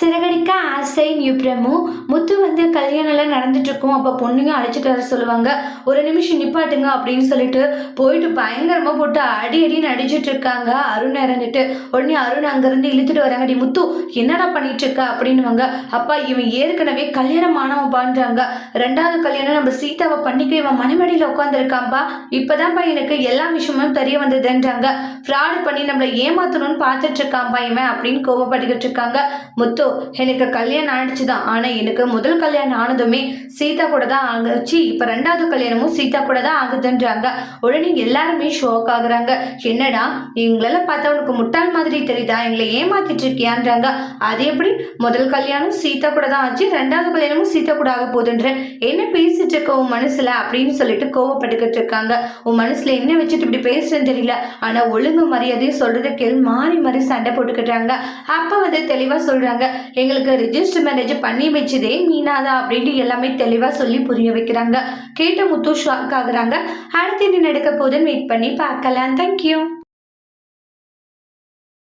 சிறகடிக்க ஆசை நியூப்ரமு முத்து வந்து கல்யாணம் எல்லாம் நடந்துட்டு இருக்கும் அப்போ பொண்ணுங்க அழைச்சிட்டு வர சொல்லுவாங்க ஒரு நிமிஷம் நிப்பாட்டுங்க அப்படின்னு சொல்லிட்டு போயிட்டு பயங்கரமா போட்டு அடி அடி அடிச்சிட்டு இருக்காங்க அருண் இறந்துட்டு. உடனே அருண் அங்கிருந்து இழுத்துட்டு வராங்க டி முத்து என்னடா பண்ணிட்டு இருக்க அப்படின்னுவாங்க. அப்பா இவன் ஏற்கனவே கல்யாணம் ஆனவன் பான்றாங்க ரெண்டாவது கல்யாணம் நம்ம சீதாவை பண்ணிக்க இவன் மணிமடியில் உட்காந்துருக்கான்பா இப்போதான்ப்பா எனக்கு எல்லா விஷயமும் தெரிய வந்ததுன்றாங்க. ஃப்ராட் பண்ணி நம்மளை ஏமாத்தணும்னு பார்த்துட்டு இருக்கான்பா இவன் அப்படின்னு கோவப்பட்டுக்கிட்டு இருக்காங்க முத்து எனக்கு கல்யாணம் ஆயிடுச்சு தான் ஆனால் எனக்கு முதல் கல்யாணம் ஆனதுமே சீதா கூட தான் ஆகுச்சு இப்போ ரெண்டாவது கல்யாணமும் சீதா கூட தான் ஆகுதுன்றாங்க. உடனே எல்லாருமே ஷோக் ஆகுறாங்க. என்னடா எங்களால் பார்த்தா உனக்கு முட்டாள் மாதிரி தெரியுதா? எங்களை ஏமாத்திட்டு இருக்கியான்றாங்க. அது எப்படி? முதல் கல்யாணம் சீதா கூட தான் ஆச்சு ரெண்டாவது கல்யாணமும் சீதா கூட ஆக போகுதுன்ற என்ன பேசிட்டு இருக்க உன் மனசுல அப்படின்னு சொல்லிட்டு கோவப்பட்டுக்கிட்டு இருக்காங்க. உன் மனசுல என்ன வச்சுட்டு இப்படி பேசுறேன்னு தெரியல. ஆனா ஒழுங்கு மரியாதையும் சொல்றத கேள் மாறி மாறி சண்டை போட்டுக்கிட்டாங்க அப்ப வந்து தெளிவா சொல்றாங்க எங்களுக்கு ரிஜிஸ்டர் மேரேஜ் பண்ணி வச்சதே மீனாதா அப்படின்ட்டு எல்லாமே தெளிவாக சொல்லி புரிய வைக்கிறாங்க. கேட்ட முத்து ஷாக் ஆகுறாங்க. அடுத்து என்ன நடக்க போதுன்னு வெயிட் பண்ணி பார்க்கலாம். தேங்க்யூ